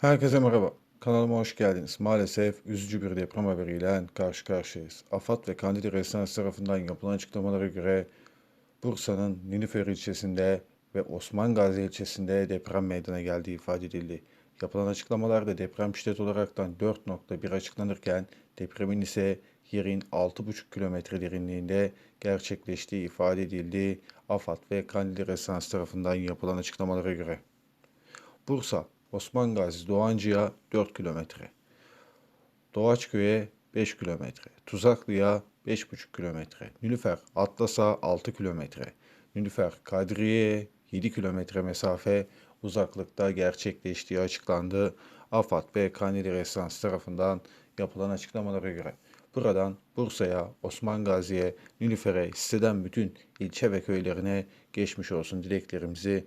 Herkese merhaba. Kanalıma hoş geldiniz. Maalesef üzücü bir deprem haberiyle karşı karşıyayız. AFAD ve Kandili Residence tarafından yapılan açıklamalara göre Bursa'nın Nilüfer ilçesinde ve Osman Gazi ilçesinde deprem meydana geldiği ifade edildi. Yapılan açıklamalarda deprem şiddet olaraktan 4.1 açıklanırken depremin ise yerin 6,5 kilometre derinliğinde gerçekleştiği ifade edildi. AFAD ve Kandili Residence tarafından yapılan açıklamalara göre. Bursa, Osman Gazi, Doğancı'ya 4 kilometre. Doğaçköy'e 5 kilometre. Tuzaklı'ya 5,5 kilometre. Nilüfer, Atlas'a 6 kilometre. Nilüfer, Kadriye'ye 7 kilometre mesafe uzaklıkta gerçekleştiği açıklandı. AFAD ve Kandili Residence tarafından yapılan açıklamalara göre. Buradan Bursa'ya, Osman Gazi'ye, Nilüfer'e, siteden bütün ilçe ve köylerine geçmiş olsun dileklerimizi